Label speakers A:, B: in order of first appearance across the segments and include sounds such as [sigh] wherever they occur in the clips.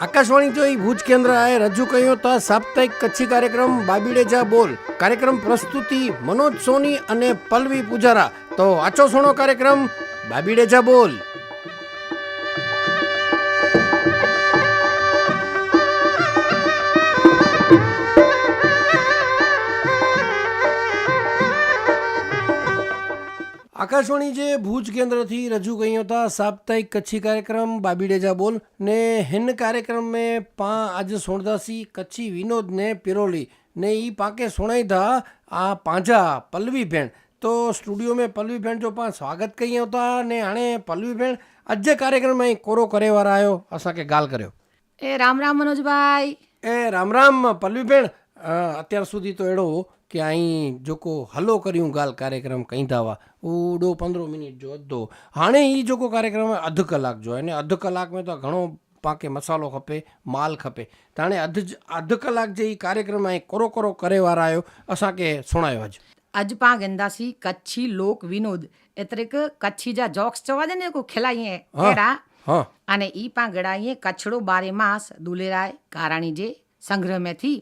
A: આકાશવાણી જોઈ ભુજ કેન્દ્રએ રજૂ કર્યો હતો સાપ્તાહિક કચ્છી કાર્યક્રમ બાબીડે જા બોલ. કાર્યક્રમ પ્રસ્તુતિ, મનોજ સોની અને પલ્લવી પૂજારા. તો આચો સોનો કાર્યક્રમ બાબીડે જા બોલ. આકાશવાણી જે ભુજ કેન્દ્રથી રજૂ કર્યો હતા સાપ્તાહિક કચ્છી કાર્યક્રમ બાબી ડેજા બોલ ને હેન કાર્યક્રમ મેં પા આજે સોણદાસી કચ્છી વિનોદને પિરોલી ને એ પાકે સુણાઈ હતા આ પાંજા પલ્લવી ભેણ. તો સ્ટુડિયો મેં પલ્લવી ભેણ જો પા સ્વાગત કર્યો હતા ને આણે પલ્લવી ભેણ આજે કાર્યક્રમ અહીં કોરો કરેવાર આવ્યો અસાંકે ગાલ કર્યો.
B: એ રામ રામ મનોજભાઈ.
A: એ રામ રામ પલ્લવી ભેણ. અત્યાર સુધી તો એડો કે અહીં જોકો હલો કર્યું ગાલ કાર્યક્રમ કહીધાવા ઉડો પંદરો મિનિટ જો અધો હાણે એ જોકો કાર્યક્રમ અધ કલાક જો અને અધ કલાકમાં તો ઘણો પાકે મસાલો ખપે માલ ખપે. તાણે અધ અધ કલાક જે એ કાર્યક્રમ અહીં કોરો કોરો કરે આવ્યો અસાંखे सुणायो अॼु
B: अॼु पाण ॻंदासीं कच्छी लोक विनोद एतिरे क कच्छी जा जोक्स चवाजे न को
A: खिलाईअ
B: अहिड़ा અને ઈ પાંગડા કચ્છડો બારે માસ દુલેરાય કારાણી જે
A: સંગ્રહ
B: મેં થી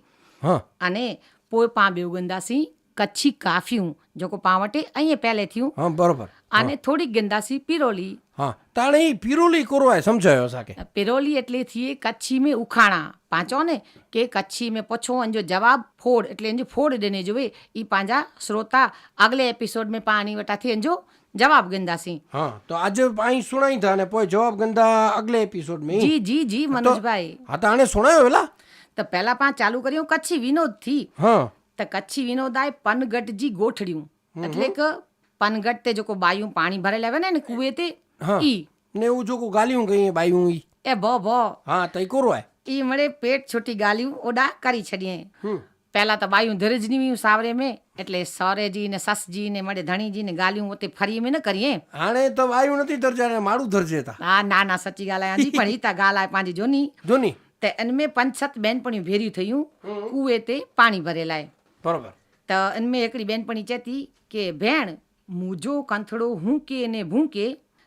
B: અને પોય પાં બેવગંદાસી કચ્છી કાફ્યું જોકો પાવટે અહીં પહેલે થયું.
A: હા બરોબર.
B: અને થોડી ગંદાસી પિરોલી.
A: હા તાણે પિરોલી કરવાય સમજાયો સાકે?
B: પિરોલી એટલે થીએ કચ્છી મે ઉખાણા. પાંચો ને કે કચ્છી મે પછો અંજો જવાબ ફોડ એટલે અંજો ફોડ દેને જોવે. ઈ પાંજા શ્રોતા આગલે એપિસોડ મે પાણી વટા થી અંજો જવાબ ગંદાસી
A: હા તો આજે અહીં સુણાઈ થા ને પોય જવાબ ગંદા અગલે એપિસોડ મે
B: જી જી જી મનોજભાઈ.
A: હા તાણે સુણાયો એલા
B: તો પહેલા પા ચાલુ કર્યું કચ્છી
A: વિનોદથી.
B: તો કચ્છી વિનોદાએ પનગટજી ગોઠડ્યું. એટલે કે પનગટ તે જોકો બાયું પાણી ભરે લેવે ને કુવે તે ઈ.
A: ને એવું જોકો ગાલ્યું ગઈ બાયું ઈ.
B: એ ભો ભો.
A: હા તઈ કોરો
B: ઈ મળે પેટ છોટી ગાલ્યું ઓડા કરી છડીએ. પહેલા તો બાયું ધીરજની મીયું સાવરે મે એટલે સોરેજી ને સસજી ને મળે ધણીજી ને ગાલ્યું ઓતે ફરી મે ન કરીએ.
A: હાણે તો બાયું નથી ધરજાને મારું ધરજે તા.
B: હા ના ના સચ્ચી ગાલાય આજી પણ ઈ તા ગાલાય પાંજી
A: જોની. જોની?
B: त इनमें पंज તે बहनपणियूं भेरियूं સાત બેનપણી ते पाणी કુએ તે
A: बराबरि
B: त इन में અનમે बहनपणी બેનપણી थी કે भेण મુજો કંથળો હૂંકે ને ભૂંકે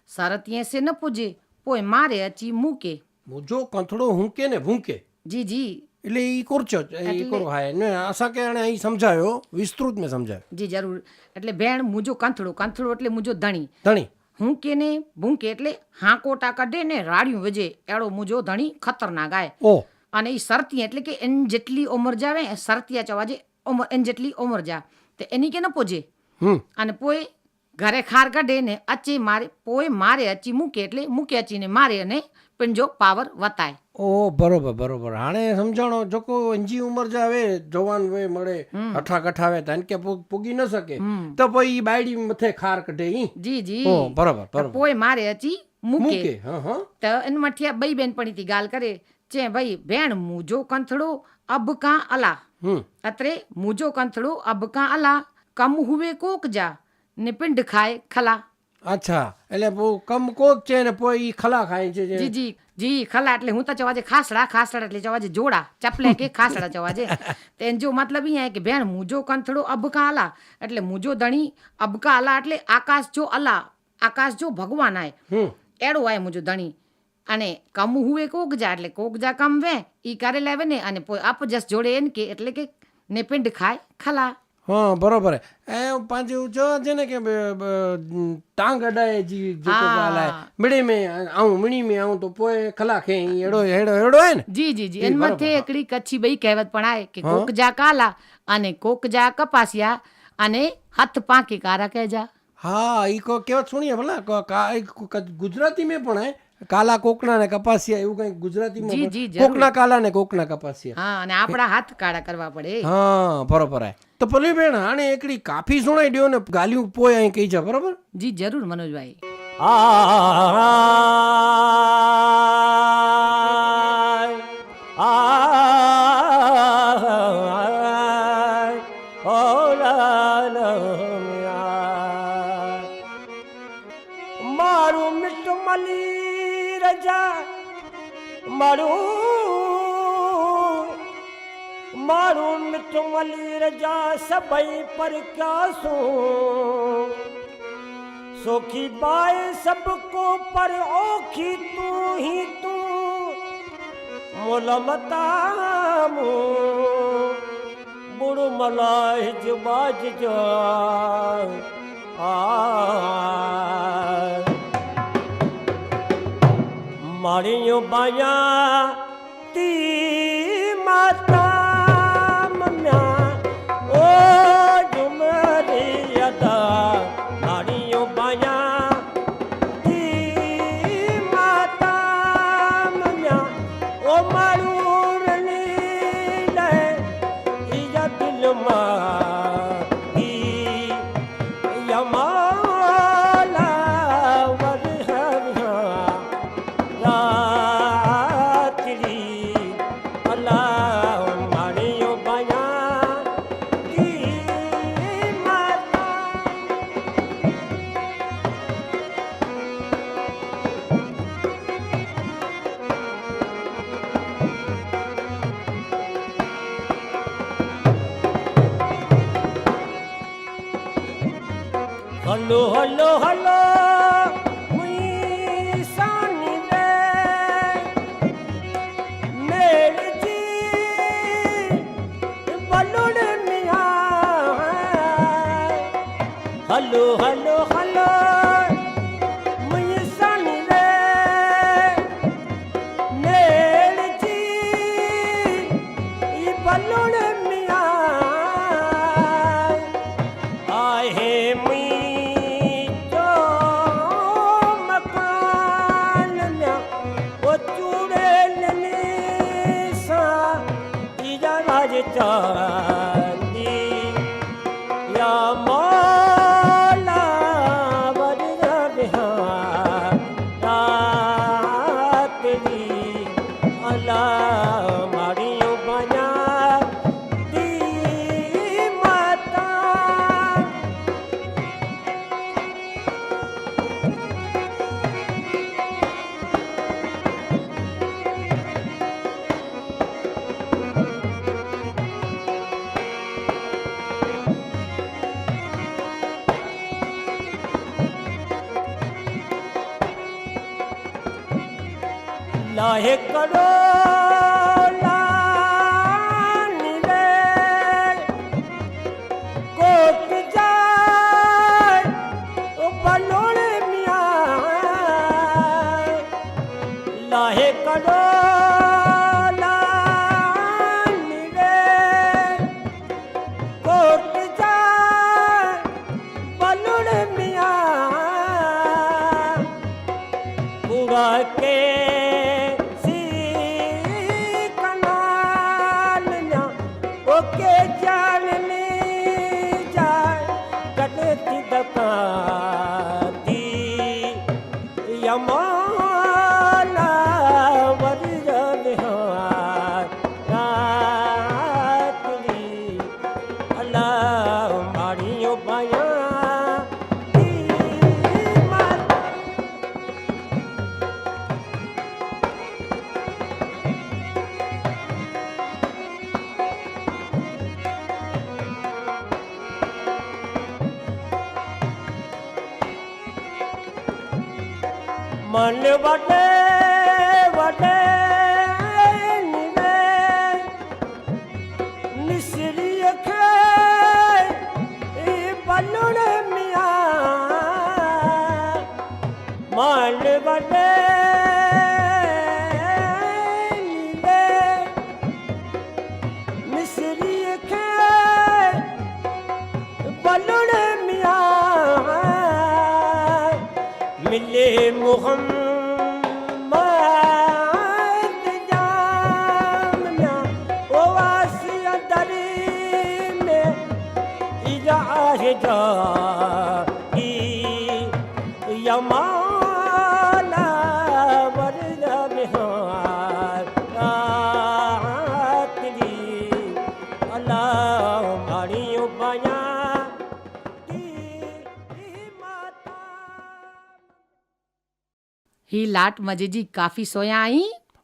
B: સરતીએ સે ન પૂજે પોય મારે અચી મૂકે.
A: મુજો કંથળો હૂંકે ને ભૂંકે?
B: જી જી.
A: એટલે એ કોરચો
B: એ
A: કોરો હાય. ને આશા કે એને અહીં સમજાયો વિસ્તૃત મેં સમજાયો.
B: જી જરૂર. એટલે ભેણ મુજો કંથળો કંથળો એટલે મુજો ધણી.
A: ધણી.
B: હું કે ને ભૂંકે એટલે હાંકોટા કાઢે ને રાડિયું વજે એડો મુજો ધણી ખતરનાક
A: આય.
B: અને એ સરતી એટલે કે એન જેટલી ઉંમર જાવે સરતિયા ચવા જે ઉંમર એન જેટલી ઉંમર જા. તે એની કે ન પોજે? અને પોએ ઘરે ખાર કાઢે ને અચી મારે પોએ મારે અચી મૂકે એટલે મૂકે અચીને મારે અને પણ જો પાવર વતાય.
A: ઓ બરોબર બરોબર. હાણે સમજાણો જોકો અંજી ઉંમર જ આવે જવાન વય મળે અઠા કઠાવે તન કે પૂગી ન શકે. તો પછી ઈ બાયડી મથે ખાર કઢે ઈ.
B: જી જી.
A: ઓ બરોબર બરોબર.
B: કોઈ મારે હચી મૂકે.
A: હા હા.
B: તો એન મઠિયા બઈ બેન પણ થી ગાલ કરે ચે ભાઈ ભેણ મુજો કંથડો અબ
A: કા
B: અલા. અત્રે મુજો કંથડો અબ કા અલા કમ હુવે કોક જા ને પિંડ ખાય ખલા.
A: અચ્છા એટલે બહુ કમ કોક છે ને પોઈ ખલા ખાય છે જે.
B: જી જી ખલા એટલે હું તો ચવાજે ખાસડા ખાસડા એટલે ચવાજે જોડા ચપલે કે ખાસડા ચવાજે. [laughs] તેન જો મતલબ ઈ કે બેન મુજો કંથડો અબકા આલા એટલે મુજો ધણી અબકા આલા એટલે આકાશ જો અલા આકાશ જો ભગવાન આય. એડો આય મુજો ધણી. અને કમ હુએ કોકજા એટલે કોકજા કમ વે ઈ કરે લેવે ને અને પોઈ અપજસ જોડે એને કે એટલે કે ને પિંડ ખાય ખલા.
A: હા બરોબર એ પાંચ જો છે ને કે ટાંગ અડાય જી જેકો ગાલાય મિડી મે આઉં મિણી મે આઉં તો પોય ખલા ખે એડો એડો એડો હે ને.
B: જી જી જી. એન મથે એકડી કચ્છી બઈ કહેવત પણ આય કે
A: કોક
B: જા કાલા અને કોક જા કપાસિયા અને હાથ પાંકી કારા કહેજા.
A: હા ઈ કો કેવત સુણીએ ભલા? ગુજરાતી મે પણ હે કાલા કોકણા ને કપાસિયા એવું કઈ ગુજરાતીમાં. કોકના કાલા ને કોકના કપાસિયા
B: હા અને આપણા હાથ કાળા કરવા પડે
A: હા બરોબર તો પલ્લી બેન આને એકડી કાફી સુણાઈ દયો ને ગાલિયું પોય અહીં કહી જા બરોબર
B: જી જરૂર મનોજભાઈ
C: આય મલી રજા સબઈ પર ક્યાસું सोखी बाय सबको पर ओखी तू ही तू મોલમતામું બુડું મલાય જ બાજ આ મારીઓ બાયા તી માતા હલો હલો હલો મુઈ સાની રે મન વટે વટે
B: ही लाट मजेजी काफी सोया आई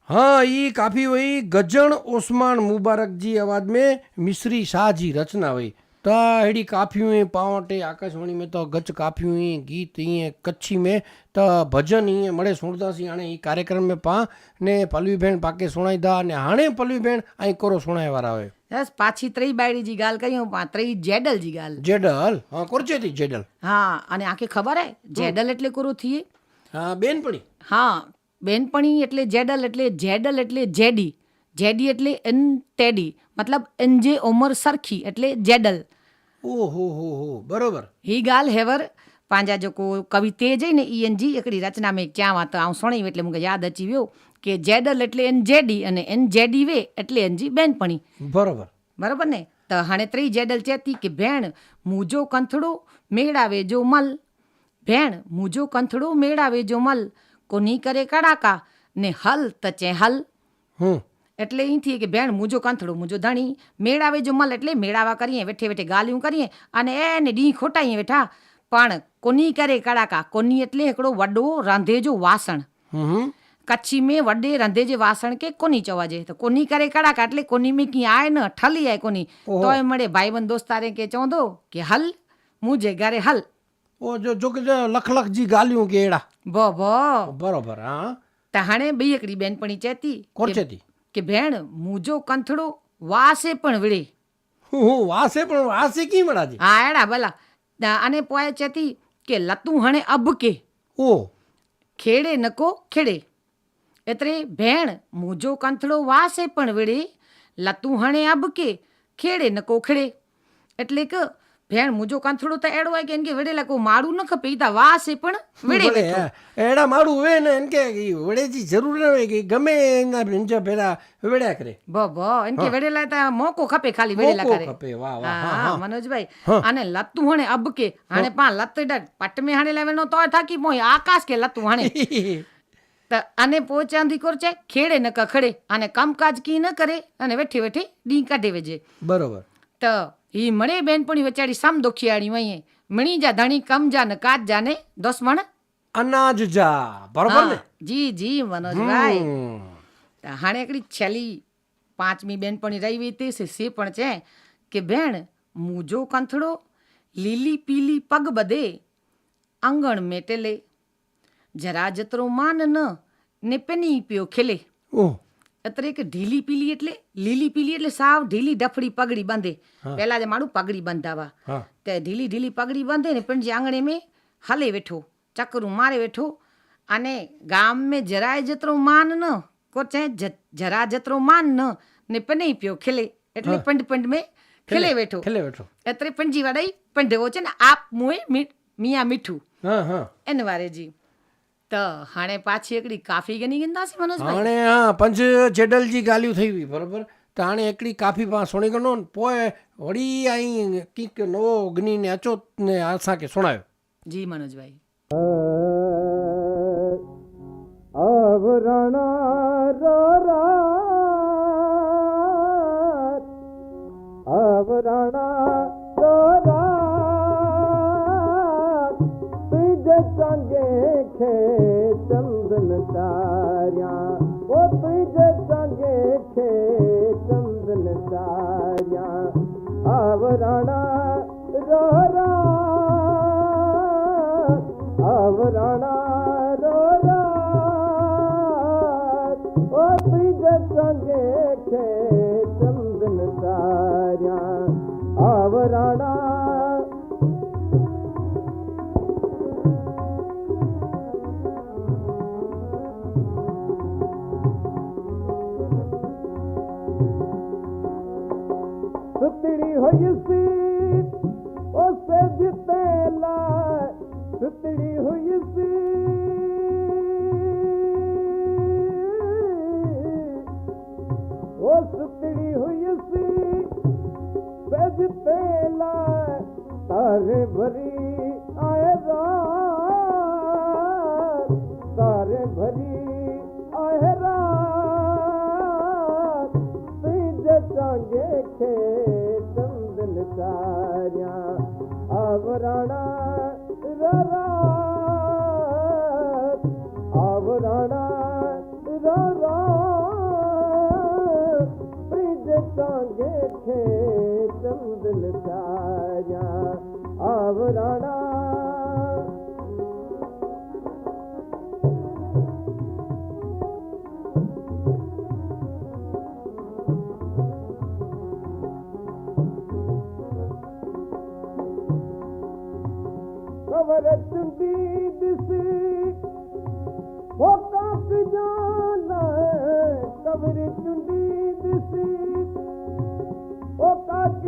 A: हाँ ये काफी वही गजन ओस्मान मुबारक जी आवाज में मिश्री शाह जी रचना हुई त अहिड़ी काफ़ियूं आहिनि पाण वटि आकाशवाणी में त गच काफ़ियूं आहिनि गीत ईअं कच्छी में त भॼन ईअं मड़े सुणंदासीं हाणे ई कार्यक्रम में पाण ने पलवी भेण पाके सुणाईंदा अने हाणे पलवी भेण ऐं कोरो सुणाए वारा हुयो
B: બસ પાછી ત્રઈ બાયડીજી ગાલ કરી હું પા- ત્રઈ જેડલજી ગાલ.
A: જેડલ? હા કોરચેતી જેડલ.
B: હા અને આખી ખબર હે? જેડલ એટલે કોરો થીએ?
A: હા બેનપણી.
B: હા બેનપણી એટલે જેડલ એટલે જેડલ એટલે જેડી. જેડી એટલે એન ટેડી. મતલબ એન જે ઉમર સરખી એટલે જેડલ.
A: ઓહો હો હો બરોબર.
B: હી ગાલ હેવર પાંજા જોકો કવિતે જઈને ઈએનજી એકડી રચનામાં ક્યાં વાત આવું સણ્યું એટલે મને યાદ અચી ગયો કે જેડલ એટલે એન જેડી અને એન જેડી વે એટલે એનજી બેનપણી.
A: બરોબર.
B: બરોબર ને? તો હાણે ત્રી જેડલ ચેતી કે ભેણ મુજો કંથડો મેળાવે જો મલ. ભેણ મુજો કંથડો મેળાવે જો મલ. કોની કરે કડાકા ને હલ તચે હલ.
A: હમ.
B: એટલે અહીંથી કે બેન મુજો કંથડો મુજો ધણી. મેળાવે જો મલ એટલે મેળાવા કરીએ વેઠે વેઠે ગાલિયું કરીએ અને એને ડી ખોટાઈએ વેઠા. પણ કોની કરે કડાકા કોની એટલે हिकिड़ो वॾो रांधे जो वासण
A: હમ હમ
B: कच्छी में वॾे रंधे जे वासण खे कोनी चवाजे त कोनी करे कड़ाका એટલે કોની में कीअं आहे न ठली आहे कोनी
A: ओहो।
B: तोए मड़े भाईबंद दोस्तारे खे चवंदो कि हल मुंहिंजे घरे हल
A: ओ जो जो कि जो लख लख जी ॻाल्हियूं के अहिड़ा
B: बो बो
A: बरोबर हा
B: त हाणे ॿी हिकिड़ी बेनपणी चए थी
A: કોરચે
B: कि-
A: હતી
B: कि भेण मुंहिंजो कंथड़ो वासे पण विड़े
A: હું હું વાસે પણ વાસે કી મળાજી
B: હા એડા આને પોએ ચેતી કે લતું હણે અબકે
A: ઓ.
B: ખેડે નકો ખેડે. એટલે ભેણ મોજો કંથળો વાસે પણ વળે લતું હણે અબકે ખેડે નકો ખેડે. એટલે કે ભેણ મુજો કાંથડો તો એડો હોય કે એન કે વડેલા કો મારું ન ખપે ઈતા વાસ એ પણ વડે બેઠો.
A: એડા મારું હોય ને એન કે વડેજી જરૂર ન હોય કે ગમે એના ભંજો પેલા વડ્યા કરે.
B: બ બ એન કે વડેલા તા મોકો ખપે ખાલી વડેલા કરે.
A: મોકો ખપે વાહ વાહ હા
B: મનોજભાઈ અને લતું હણે અબકે હાણે પા લતડા પટમે હાણે લાવે નો તોય થાકી મોય આકાશ કે લતું હાણે. અને [laughs] પોચાંધી કોર છે ખેડે ન કખડે અને કામકાજ કી ન કરે અને વેઠી વેઠી ડી કાઢે વેજે
A: બરોબર.
B: તો ಈ ಮಣಿ ಬೇನ್ಪುಣಿ ವಚಾಡಿ ಸಮ್ ದುಃಖಿಯಾಡಿ ಮಯ್ಯೆ ಮಣಿ ಜಾ ಧಣಿ ಕಮ್ ಜಾನ ಕಾತ್ ಜಾನೆ દુશ્મન
A: અનાજ જા. બરોબર ને?
B: જી
A: જી
B: મનોજભાઈ. હાણે એકડી છેલ્લી પાંચમી બેનપણી રહી હતી શિષ્ય પણ છે કે બેન મૂજો કંથળો લીલી પીલી પગ બધે આંગણ મેટેલે. જરા જતરો માન ન ને પેની પીઓ ખેલે.
A: ઓહ
B: અત્યારે કે ઢીલી પીલી એટલે લીલી પીલી એટલે સાવ ઢીલી ડફડી પગડી બાંધે. પહેલા જે મારું પગડી બાંધાવા. તે ઢીલી ઢીલી પગડી બાંધે ને પણ જે આંગણે મેં હલે બેઠો ચકરું મારે બેઠો અને ગામ મેં જરાય જતરો માન ન કોચે જરા જતરો માન ન ને પને પ્યો ખેલે. એટલે પંડ પંડ મેં ખેલે બેઠો
A: ખેલે બેઠો
B: અત્યારે પંજી વાડાઈ પંડવો છે ને આપ મુએ મિયા મીઠું. એને વારે જી त हाणे पाछी हिकिड़ी काफ़ी ॻणी कंदासीं मनोज
A: हाणे हा पंज जेडल जी ॻाल्हियूं थी हुई बराबरि त हाणे हिकिड़ी काफ़ी पाण सुणी कंदो पोइ वरी आई किक नओ अग्नि ने अचो ने असांखे सुणायो
B: जी
D: मनोज भाई आवरणा रा आवरणा کي چندن تاريا او تجهي سنگي کي چندن تاريا آورڻا رورا آورڻا رورا تجهي سنگي کي چندن تاريا آورڻا you वाणा कमर तुंहिंजी कप जा कमर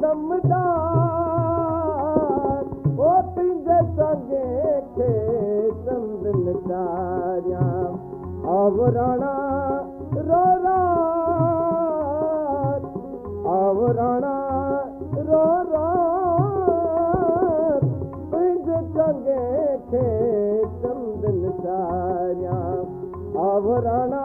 D: तमदाु संग संदल सारिया अवराणा रो रव रो रे सारिया अवराण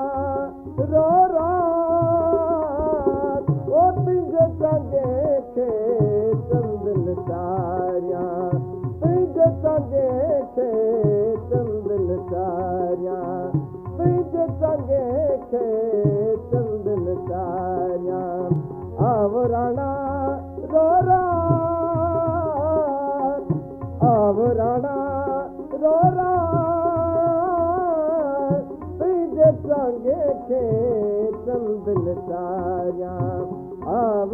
D: چندن سايا آوراڻا رورا آوراڻا رورا راڻا رو رانگي کي چندل سايا آب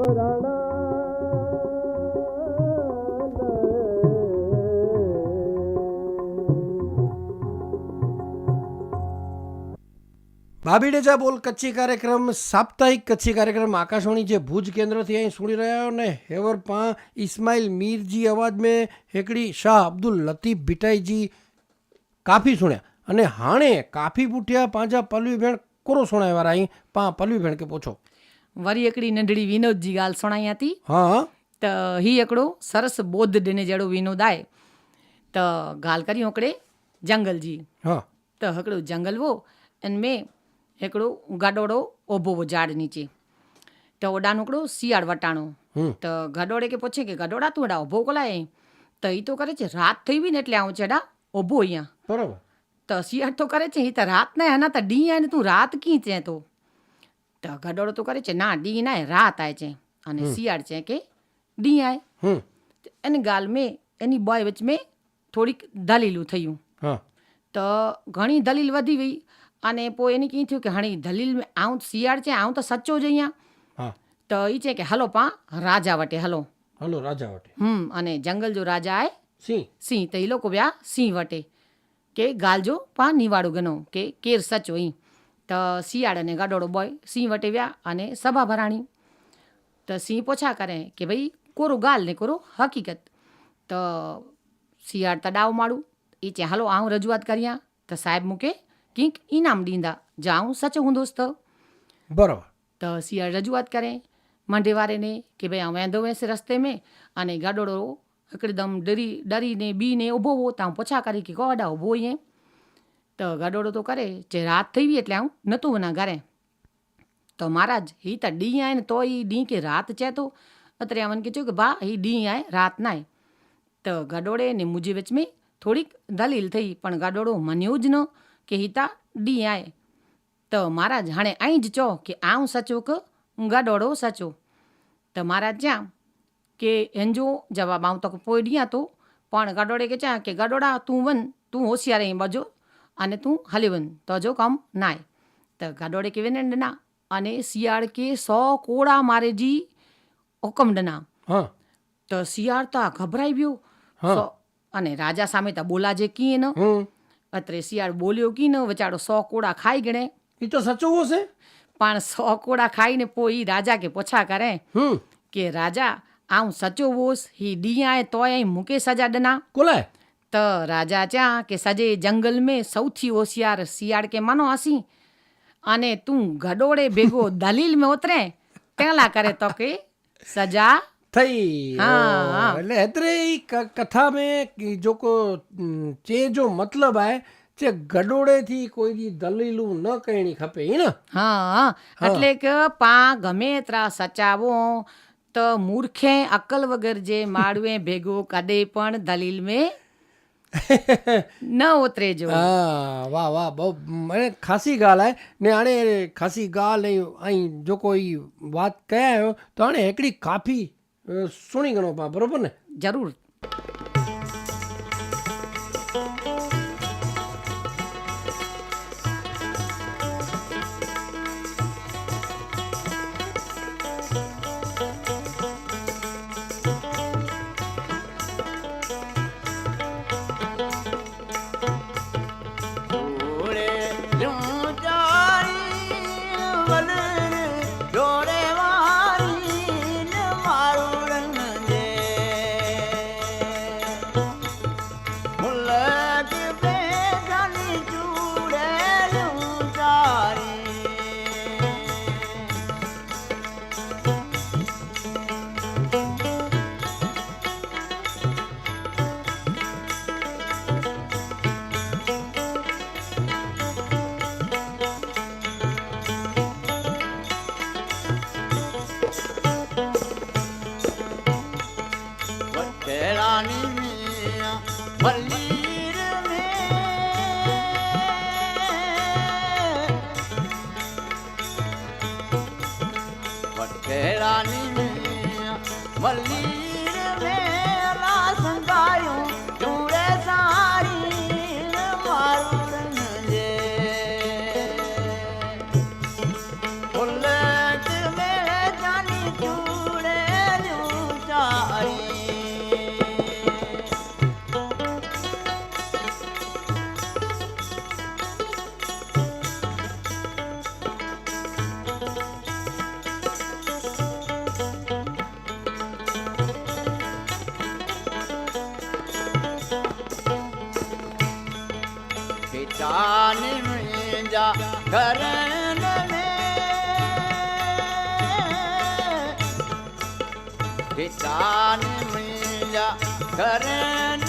D: ભાભી
A: ડેજા બોલ કચ્છી કાર્યક્રમ સાપ્તાહિક કચ્છી કાર્યક્રમ આકાશવાણી જે ભુજ કેન્દ્રથી અહીં સુણી રહ્યા અને હેવરપા ઇસ્માઇલ મીરજી અવાજ મેં હેકડી શાહ અબ્દુલ લતીફ ભીટાઈજી કાફી સુણ્યા અને હાણે કાફી બુઠિયા પાંજા પલવી ભેણ કોરો સુણાય વાળા અહીં? પા પલવી ભેણ કે પૂછો.
B: વરી એકડી નંઢડી વિનોદજી ગાલ સુણાઈ હતી.
A: હા.
B: તો હી એકડો સરસ બોધ ડેને જેડો વિનોદ આય. તો ગાલ કરી ઓકડે જંગલજી.
A: હા.
B: તો હકડો જંગલવો અને મેં हिकिड़ो गॾोड़ो ओभो हो झाड़ नीचे त ओॾानो हिकिड़ो सियाड़ वटाणो
A: હમ
B: त ગડોડે કે પૂછે કે ગડોડા તું એડા ઊભો કોલાય તો એ તો કરે છે રાત થઈ બી ને એટલે આવું છે એડા ઊભો અહીંયા
A: બરાબર
B: તો શિયાળ તો કરે છે એ તો રાત ના એના તો ડી આય ને તું રાત કી છે તો તો ગડોડો તો કરે છે ના ડી ના રાત આય છે અને શિયાળ છે કે ડી આય
A: હમ
B: એની ગાલ મેં એની બોય વચ મેં થોડીક દલીલું થયું
A: હા
B: તો ઘણી દલીલ વધી ગઈ અને પોइ कीअं थियो થયું કે હણી દલીલ में આવું શિયાળ છે આવું તો સચ્ચો જ અહીંયા.
A: હા.
B: તો એ છે કે હલો પા રાજા વટે હલો.
A: હલો રાજા વટે.
B: હમ અને જંગલ જો રાજા આય
A: સિંહ.
B: સિંહ તો એ લોકો વ્યા સિંહ વટે. કે ગાલજો પા નિવાડું ગનો કે કેર સચો ઈ. તો શિયાળ અને ગડોળો બોય સિંહ વટે વ્યા અને સભા ભરાણી. તો સિંહ પોછા કરે કે ભાઈ કોરો ગાલ ને કોરો હકીકત. તો શિયાળ તડાવ માળું એ ચે હલો આવું રજૂઆત કર્યા. તો સાહેબ મૂકે કંઈક ઇનામ દીંદા. જાઉં સચ હું દોસ્ત?
A: બરાબર.
B: તો સિયા રજૂઆત કરે. મંઢે વારેને કે ભાઈ આ વેંધો વેસે રસ્તે મેં. અને ગાડોડો એકદમ ડરી ડરીને બીને ઊભો હો ત્યાં પોછા કરી કે કોડા ઊભો એ તો ગાડોડો તો કરે. જે રાત થઈ એટલે આવું નહોતું ના ઘરે. તો મહારાજ હી તો ડી આય ને તો એ ડી કે રાત છે તો. અત્યારે અમને કીધું કે બા હી ડી આય રાત નાય. તો ગાડોડે ને મુજી વચમે થોડીક દલીલ થઈ. પણ ગાડોડો મન્યો જ ન. કે હિતા ડી આય તો મહારાજ જાણે અહીં જ ચો કે આવું સચું કે ગાડોડો સચું? તો મહારાજ જ્યાં કે હેંજો જવાબ આવતો કે પોઈ ડીયા તો પણ ગાડોડે કે ચા કે ગાડોડા તું વન તું હોશિયાર અહીં બજો અને તું હલીવન તો જો કામ નાય. તો ગાડોડે કે વેને ના અને શિયાળ કે સો કોડા
A: મારે
B: જી હુકમ ડના તો શિયાળ
A: તો
B: ગભરાઈ ગયો. અને રાજા સામે તો બોલાજે કીએ
A: ન.
B: અત્રે શિયાળ બોલ્યો કી ન વચાડો સો કોડા ખાઈ ગણે.
A: એ તો સચવું હશે
B: પણ સો કોડા ખાઈને પોઈ રાજા કે પોછા
A: કરે.
B: કે રાજા આઉં સચો વોસ હી ડીયાએ તોય મૂકે સજા ડના.
A: કોલે?
B: त રાજા ચ્યાં કે સજે જંગલ મેં સૌથી હોશિયાર શિયાળ કે માનો હસી અને તું ઘડોળે ભેગો દલીલ મેં ઉતરે. તેલા કરે તો કે સજા
A: થઈ
B: હા,
A: ओ,
B: હા.
A: એટલે हेतिरे ई क- कथा में की जेको हम्म, चे जो मतिलबु आहे चे गडोड़े थी कोई जी दलीलूं न करणी खपे ઈ ને
B: હા એટલે કે પા ગમે એતરા સચાવો તો મૂર્ખે અકલ વગર જે માળવે [laughs] ભેગો કદે પણ દલીલ में [laughs] ન ઉતરે જો
A: હા વાહ વાહ બહુ મને ખાસી ॻाल्हि आहे ने हाणे खासी ॻाल्हि ऐं ऐं जेको ई વાત कया आहियो त हाणे हिकिड़ी
E: સુણી ગણો બા બરોબર ને? જરૂર. બીજા ધરણ મે ચાન મીજા ધરણ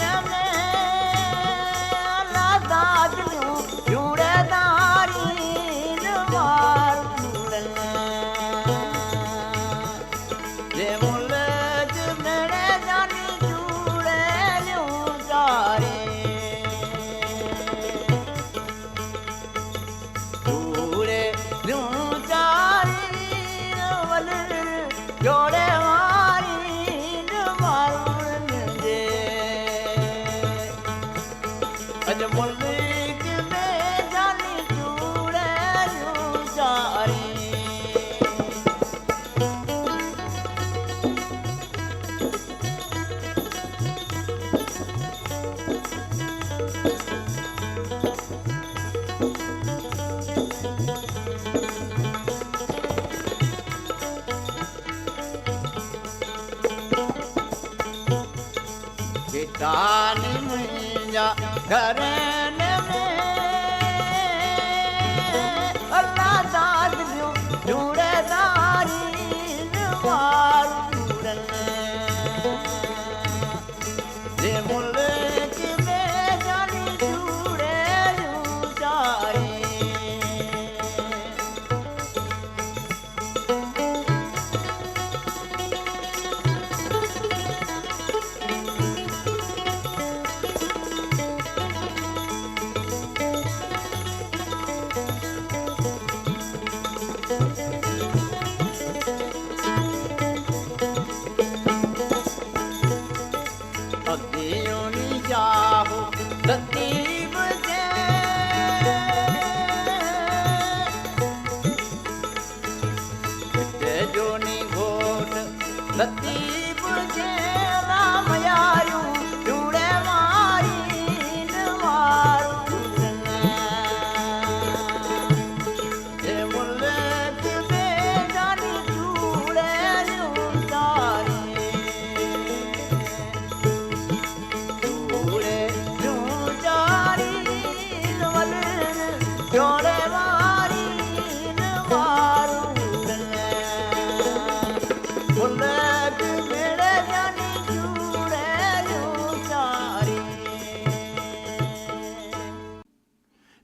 E: 哎。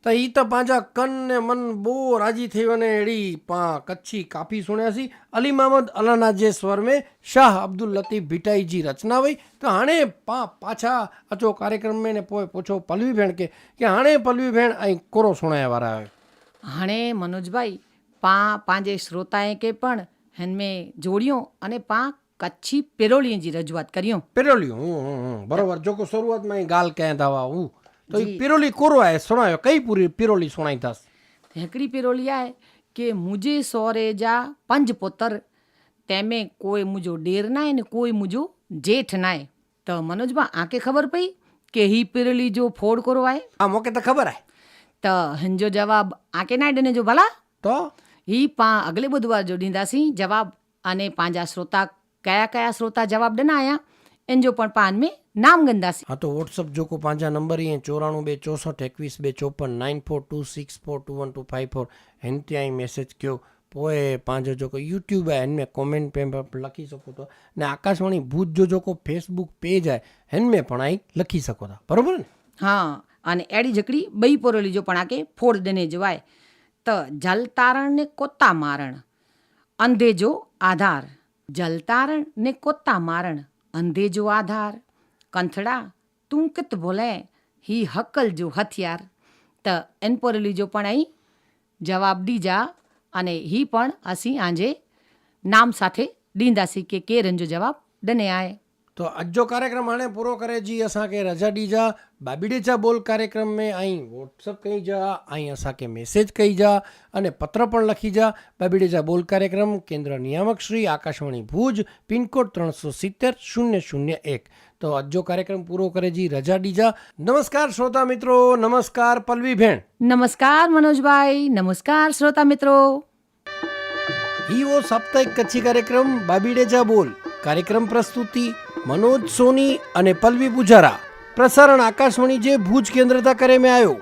A: તો એ તો પાંજા કન ને મન બહુ રાજી થયો ને એડી પા કચ્છી કાફી સુણ્યાસી અલી મહમદ અલાનાજે સ્વરમે શાહ અબ્દુલ લતીફ ભીટાઈજી રચના હોય તો હાણે પા પાછા અચો કાર્યક્રમ મેં પોએ પૂછો પલવી
B: ભેણ કે કે હાણે પલવી ભેણ અહીં કોરો સુણાયા વારા આવે હાણે મનોજભાઈ પા પાંજે શ્રોતાએ કે
A: પણ હેનમે જોડ્યો અને પા કચ્છી પેરોલીજી રજૂઆત કર્યો. પેરોલી હું બરોબર. જો કે શરૂઆતમાં ગાલ કહે દવા હું તો એ પિરોલી કોરો આય
B: સુણાયો. કઈ પૂરી પિરોલી સુણાઈ થાસ હેકડી પિરોલી આય કે મુજે સોરે જા પંજ પોતર તેમે કોઈ મુજો ડેર નાય ને કોઈ મુજો જેઠ નાય. તો મનોજમાં આકે ખબર પઈ કે હી પિરોલી જો
A: ફોડ કરવાય આ મોકે તો
B: ખબર આય. તો હંજો જવાબ આકે નાય ડને જો
A: ભલા?
B: તો? હી પા અગલે બુધવાર જો ડીંદાસી જવાબ અને પાંજા શ્રોતા કયા કયા શ્રોતા જવાબ ડનાયા? એન જો પણ પાન મેં નામ ગંદા
A: હા તો વોટ્સઅપ જોકો પાંજા નંબર અહીં ચોરાણું બે ચોસઠ એકવીસ બે ચોપન nine four two six four two one two five four N ત્યાં મેસેજ કયો પોએ પાંજો જોકો યુટ્યુબ આ એનમે કોમેન્ટ પેમ લખી શકો તો. ને આકાશવાણી ભૂત જો જોકો ફેસબુક પેજ આવે એનમે પણ અહીં લખી શકો તા. બરોબર ને? હા અને એડી જકડી
B: બઈ પોરો લીજો પણ આકે ફોડ દને જવાય. તો જલતારણ ને કોતા મારણ. અંધેજો આધાર. જલતારણ ને કોતા મારણ. અંધેજો આધાર. आधार जल तारण ने कोता मारण अंधे जो आधार कंथड़ा तूं कित बोले ही हकल जो हथियार त इन पिरोली जो પણ અહીં જવાબ ડીજા અને ही પણ અસી આંજે નામ સાથે ॾींदासीं કે केरनि जो जवाब ॾिने आहे
A: तो अॼु जो कार्यक्रम हाणे पूरो करे जी असांखे रजा ॾीजा बाबीडेचा बोल कार्यक्रम में ऐं वॉट्सअप कई जा ऐं असांखे मैसेज कई जा अने पत्र પણ લખી જા બાબીડેજા બોલ કાર્યક્રમ કેન્દ્ર નિયામક શ્રી આકાશવાણી ભુજ પિનકોડ ત્રણસો સિત્તેર શૂન્ય શૂન્ય એક તો આજનો કાર્યક્રમ પૂરો કરે જી રજા ડીજા. નમસ્કાર શ્રોતા મિત્રો નમસ્કાર પલ્લવી ભેણ.
B: નમસ્કાર મનોજભાઈ નમસ્કાર શ્રોતા મિત્રો.
A: ही સાપ્તાહિક કચ્છી કાર્યક્રમ બાબીડે જા બોલ. કાર્યક્રમ પ્રસ્તુતિ મનોજ સોની અને પલ્વી પૂજારા. પ્રસારણ આકાશવાણી જે ભુજ કેન્દ્રતા કરે મેં આવ્યો